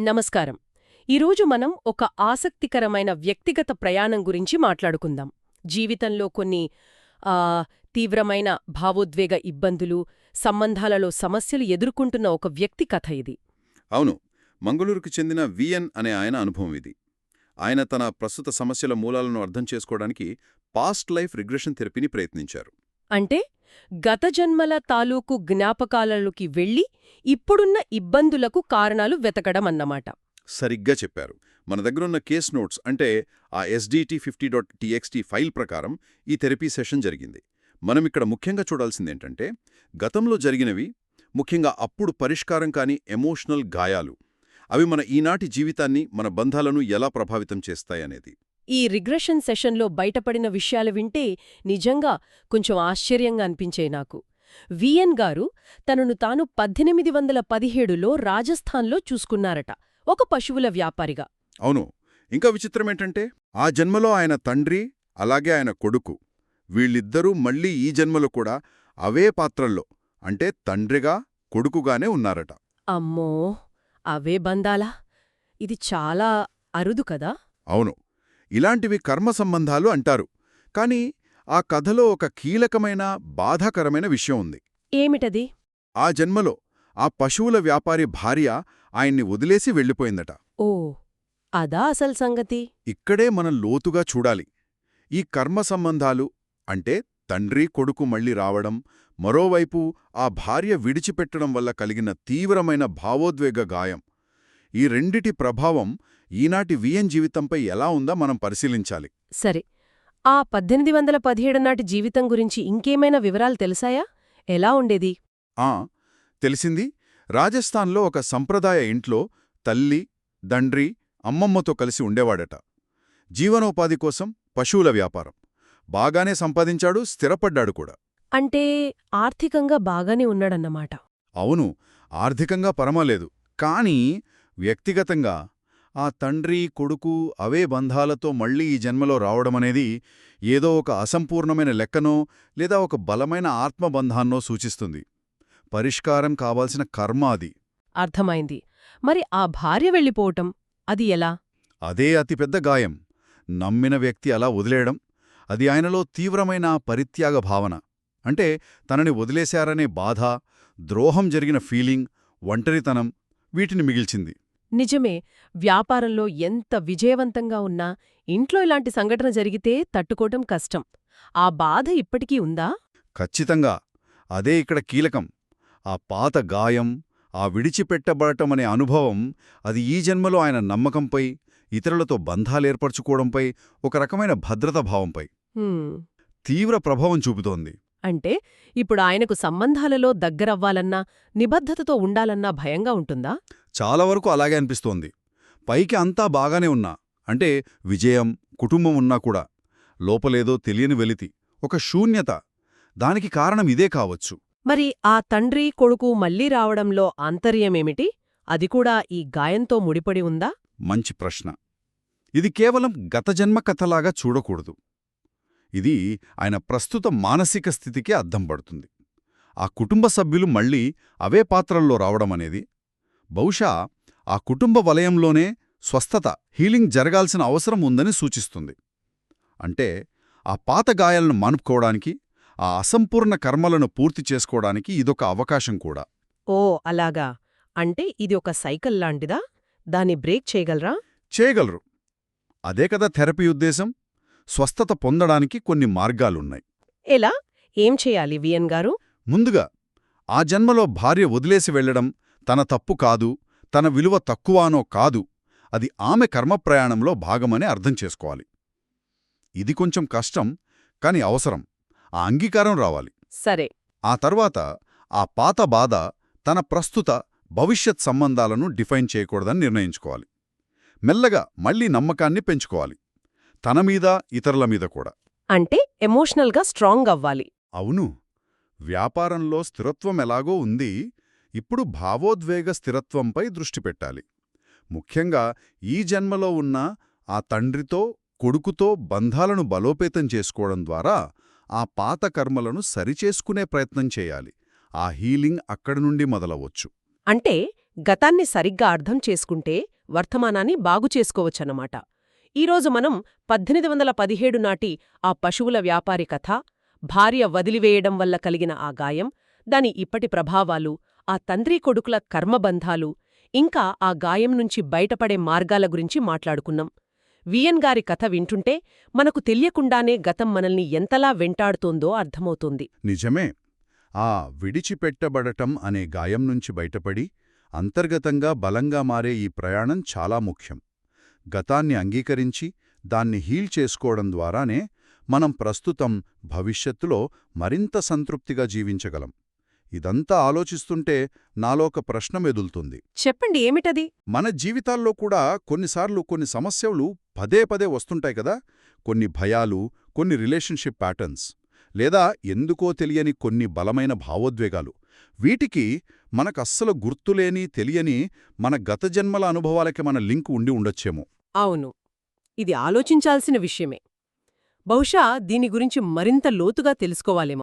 నమస్కారం. ఈరోజు మనం ఒక ఆసక్తికరమైన వ్యక్తిగత ప్రయాణం గురించి మాట్లాడుకుందాం. జీవితంలో కొన్ని తీవ్రమైన భావోద్వేగ ఇబ్బందులు సంబంధాలలో సమస్యలు ఎదుర్కొంటున్న ఒక వ్యక్తి కథ ఇది. అవును. మంగళూరుకు చెందిన విఎన్ అనే ఆయన అనుభవం ఇది. ఆయన తన ప్రస్తుత సమస్యల మూలాలను అర్థం చేసుకోవడానికి పాస్ట్ లైఫ్ రిగ్రెషన్ థెరపీని ప్రయత్నించారు. అంటే? గత జన్మల తాలూకు జ్ఞాపకాలలోకి వెళ్ళి ఇప్పుడున్న ఇబ్బందులకు కారణాలు వెతకడం అన్నమాట. సరిగ్గా చెప్పారు. మన దగ్గరున్న కేస్ నోట్స్ అంటే ఆ SDT fifty dot TXT file ప్రకారం ఈ థెరపీ సెషన్ జరిగింది. మనం ఇక్కడ ముఖ్యంగా చూడాల్సిందేంటంటే గతంలో జరిగినవి ముఖ్యంగా అప్పుడు పరిష్కారం కాని ఎమోషనల్ గాయాలు. అవి మన ఈనాటి జీవితాన్ని మన బంధాలను ఎలా ప్రభావితం చేస్తాయనేది. ఈ రిగ్రెషన్ సెషన్లో బయటపడిన విషయాలు వింటే నిజంగా కొంచెం ఆశ్చర్యంగా అనిపించే నాకు. విఎన్ గారు తనను తాను పద్దెనిమిది వందల పదిహేడులో రాజస్థాన్లో చూసుకున్నారట ఒక పశువుల వ్యాపారిగా. అవును ఇంకా విచిత్రమేంటంటే ఆ జన్మలో ఆయన తండ్రి అలాగే ఆయన కొడుకు. వీళ్ళిద్దరూ మళ్ళీ ఈ జన్మలో కూడా అవే పాత్రల్లో అంటే తండ్రిగా కొడుకుగానే ఉన్నారట. అమ్మో! అవే బందాలా ఇది చాలా అరుదు కదా? అవును ఇలాంటివి కర్మ సంబంధాలు అంటారు. కాని ఆ కథలో ఒక కీలకమైన బాధాకరమైన విషయం ఉంది. ఏమిటది? ఆ జన్మలో ఆ పశువుల వ్యాపారి భార్య ఆయన్ని వదిలేసి వెళ్ళిపోయిందట. ఓ అదా అసలు సంగతి? ఇక్కడే మనం లోతుగా చూడాలి. ఈ కర్మ సంబంధాలు అంటే తండ్రి కొడుకు మళ్ళీ రావడం మరోవైపు ఆ భార్య విడిచిపెట్టడం వల్ల కలిగిన తీవ్రమైన భావోద్వేగ గాయం. ఈ రెండిటి ప్రభావం ఈనాటి విఎన్ జీవితంపై ఎలా ఉందా మనం పరిశీలించాలి. సరే. ఆ పద్దెనిమిది వందల పదిహేడు నాటి జీవితం గురించి ఇంకేమైనా వివరాలు తెలిసాయా? ఎలా ఉండేది? ఆ తెలిసింది. రాజస్థాన్లో ఒక సంప్రదాయ ఇంట్లో తల్లి దండ్రి అమ్మమ్మతో కలిసి ఉండేవాడట. జీవనోపాధి కోసం పశువుల వ్యాపారం. బాగానే సంపాదించాడు స్థిరపడ్డాడు కూడా. అంటే ఆర్థికంగా బాగానే ఉన్నాడన్నమాట. అవును ఆర్థికంగా పరమాలేదు. కానీ వ్యక్తిగతంగా ఆ తండ్రి కొడుకు అవే బంధాలతో మళ్ళీ ఈ జన్మలో రావడమనేది ఏదో ఒక అసంపూర్ణమైన లెక్కనో లేదా ఒక బలమైన ఆత్మబంధాన్నో సూచిస్తుంది. పరిష్కారం కావాల్సిన కర్మ అది. అర్థమైంది. మరి ఆ భార్య వెళ్ళిపోవటం అది ఎలా? అదే అతిపెద్ద గాయం. నమ్మిన వ్యక్తి అలా వదిలేయడం అది ఆయనలో తీవ్రమైన పరిత్యాగ భావన. అంటే తనని వదిలేశారనే బాధ ద్రోహం జరిగిన ఫీలింగ్ ఒంటరితనం వీటిని మిగిల్చింది. నిజమే వ్యాపారంలో ఎంత విజయవంతంగా ఉన్నా ఇంట్లో ఇలాంటి సంఘటన జరిగితే తట్టుకోవటం కష్టం. ఆ బాధ ఇప్పటికీ ఉందా? ఖచ్చితంగా. అదే ఇక్కడ కీలకం. ఆ పాత గాయం ఆ విడిచిపెట్టబడటం అనే అనుభవం అది ఈ జన్మలో ఆయన నమ్మకంపై ఇతరులతో బంధాలేర్పరచుకోవడంపై ఒక రకమైన భద్రత భావంపై. తీవ్ర ప్రభావం చూపుతోంది. అంటే ఇప్పుడు ఆయనకు సంబంధాలలో దగ్గరవ్వాలన్నా నిబద్ధతతో ఉండాలన్నా భయంగా ఉంటుందా? చాలా వరకు అలాగే అనిపిస్తోంది. పైకి అంతా బాగానే ఉన్నా. అంటే విజయం కుటుంబం ఉన్నా కూడా. లోపలేదో తెలియని వెలితి ఒక శూన్యత. దానికి కారణం ఇదే కావచ్చు. మరి ఆ తండ్రి కొడుకు మళ్ళీ రావడంలో ఆంతర్యమేమిటి? అది కూడా ఈ గాయంతో ముడిపడి ఉందా? మంచి ప్రశ్న. ఇది కేవలం గత జన్మ కథలాగా చూడకూడదు. ఇది ఆయన ప్రస్తుత మానసిక స్థితికి అద్దం పడుతుంది. ఆ కుటుంబ సభ్యులు మళ్ళీ అవే పాత్రల్లో రావడమనేది బహుశా ఆ కుటుంబ వలయంలోనే స్వస్థత హీలింగ్ జరగాల్సిన అవసరం ఉందని సూచిస్తుంది. అంటే ఆ పాత గాయాలను మానుకోవడానికి ఆ అసంపూర్ణ కర్మలను పూర్తి చేసుకోవడానికి ఇదొక అవకాశం కూడా. ఓ అలాగా. అంటే ఇది ఒక సైకిల్ లాంటిదా? దాన్ని బ్రేక్ చేయగలరా? చేయగలరు. అదే కదా థెరపీ ఉద్దేశం? స్వస్థత పొందడానికి కొన్ని మార్గాలున్నాయి. ఎలా? ఏం చేయాలి విఎన్ గారు? ముందుగా ఆ జన్మలో భార్య వదిలేసి వెళ్ళడం తన తప్పు కాదు తన విలువ తక్కువానో కాదు అది ఆమె కర్మప్రయాణంలో భాగమని అర్థం చేసుకోవాలి. ఇది కొంచెం కష్టం కాని అవసరం. ఆ అంగీకారం రావాలి. సరే. ఆ తర్వాత ఆ పాత బాధ తన ప్రస్తుత భవిష్యత్ సంబంధాలను డిఫైన్ చేయకూడదని నిర్ణయించుకోవాలి. మెల్లగా మళ్ళీ నమ్మకాన్ని పెంచుకోవాలి. తన మీద ఇతరుల మీద కూడా. అంటే ఎమోషనల్గా స్ట్రాంగ్ అవ్వాలి. అవును. వ్యాపారంలో స్థిరత్వం ఎలాగో ఉంది ఇప్పుడు భావోద్వేగ స్థిరత్వంపై దృష్టి పెట్టాలి. ముఖ్యంగా ఈ జన్మలో ఉన్న ఆ తండ్రితో కొడుకుతో బంధాలను బలోపేతం చేసుకోవడం ద్వారా ఆ పాత కర్మలను సరిచేసుకునే ప్రయత్నం చేయాలి. ఆ హీలింగ్ అక్కడి నుండి మొదలవచ్చు. అంటే గతాన్ని సరిగ్గా అర్థం చేసుకుంటే వర్తమానాన్ని బాగు చేసుకోవచ్చన్నమాట. ఈరోజు మనం పద్దెనిమిది వందల పదిహేడు నాటి ఆ పశువుల వ్యాపారి కథ భార్య వదిలివేయడం వల్ల కలిగిన ఆ గాయం దాని ఇప్పటి ప్రభావాలు ఆ తండ్రి కొడుకుల కర్మబంధాలు ఇంకా ఆ గాయం నుంచి బయటపడే మార్గాల గురించి మాట్లాడుకున్నాం. వియన్ గారి కథ వింటుంటే మనకు తెలియకుండానే గతం మనల్ని ఎంతలా వెంటాడుతోందో అర్థమవుతోంది. నిజమే. ఆ విడిచిపెట్టబడటం అనే గాయం నుంచి బయటపడి అంతర్గతంగా బలంగా మారే ఈ ప్రయాణం చాలా ముఖ్యం. గతాన్ని అంగీకరించి దాన్ని హీల్ చేసుకోవడం ద్వారానే మనం ప్రస్తుతం భవిష్యత్తులో మరింత సంతృప్తిగా జీవించగలం. ఇదంతా ఆలోచిస్తుంటే నాలోక ప్రశ్న మెదులుతుంది చెప్పండి ఏమిటది? మన జీవితాల్లో కూడా కొన్నిసార్లు కొన్ని సమస్యలు పదే పదే వస్తుంటాయి కదా? కొన్ని భయాలు కొన్ని రిలేషన్షిప్ ప్యాటర్న్స్ లేదా ఎందుకో తెలియని కొన్ని బలమైన భావోద్వేగాలు. వీటికి మనకస్సలు గుర్తులేని తెలియని మన గత జన్మల అనుభవాలకి మన లింక్ ఉండి ఉండొచ్చేమో. అవును. ఇది ఆలోచించాల్సిన విషయమే. బహుశా దీని గురించి మరింత లోతుగా తెలుసుకోవాలేమో.